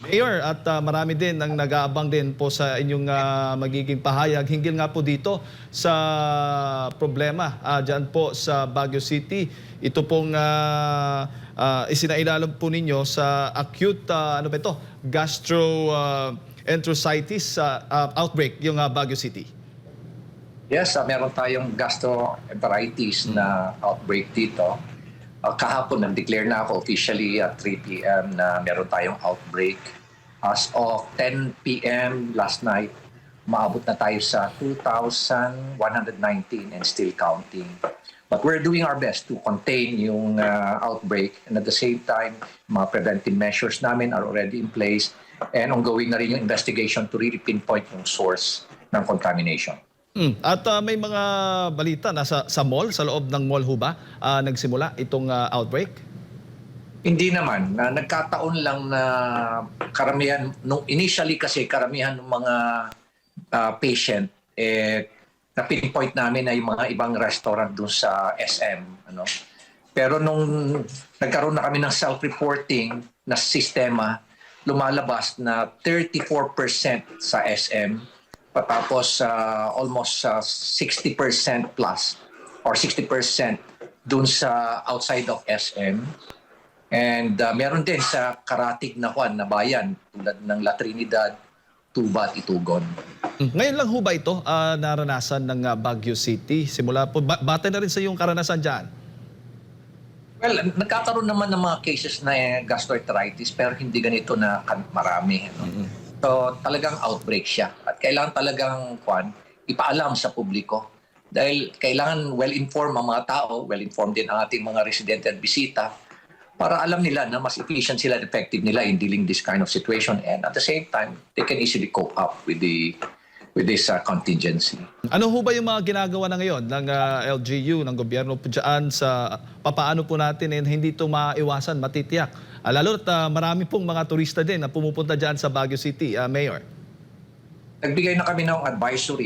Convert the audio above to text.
Mayor, at ah, marami din ang nag-aabang din po sa inyong ah, magiging pahayag hinggil nga po dito sa problema ah, dyan po sa Baguio City. Ito pong uh, isinailalim po ninyo sa acute, ah, ano ba ito, gastro ah, enterositis ah, ah, outbreak, yung ah, Baguio City. Yes, ah, meron tayong gastroenteritis na outbreak dito. Ah, kahapon, nag-declare na ako officially at 3 p.m. na meron tayong outbreak. As of 10 p.m. last night, maabot na tayo sa 2,119 and still counting. But we're doing our best to contain yung ah, outbreak and at the same time, mga preventive measures namin are already in place and ongoing na rin yung investigation to really pinpoint yung source ng contamination. Mm. At ah, may mga balita nasa sa mall, sa loob ng mall ho ba, ah, nagsimula itong ah, outbreak? Hindi naman. Na, nagkataon lang na karamihan, nung initially kasi karamihan ng mga ah, patient, eh, na-pinpoint namin na yung mga ibang restaurant doon sa SM. Ano? Pero nung nagkaroon na kami ng self-reporting na sistema, lumalabas na 34% sa SM, patapos sa almost sa 60% plus or 60% doon sa outside of SM. And uh, meron din sa karatig na kwan na bayan tulad ng La Trinidad, Tuba at Itugon. Mm. Ngayon lang ho ba ito ah, naranasan ng ah, Baguio City? Simula po, ba- bate na rin sa iyong karanasan dyan. Well, nagkakaroon naman ng mga cases na eh, gastroenteritis pero hindi ganito na marami. Ano? So talagang outbreak siya. At kailangan talagang kwan, ipaalam sa publiko. Dahil kailangan well-informed ang mga tao, well-informed din ang ating mga residente at bisita para alam nila na mas efficient sila at effective nila in dealing this kind of situation and at the same time, they can easily cope up with the with this uh, contingency. Ano ho ba yung mga ginagawa na ngayon ng ah, LGU, ng gobyerno po dyan sa papaano po natin eh, hindi ito maiwasan, matitiyak? Ah, lalo at ah, marami pong mga turista din na pumupunta dyan sa Baguio City, ah, Mayor. Nagbigay na kami ng advisory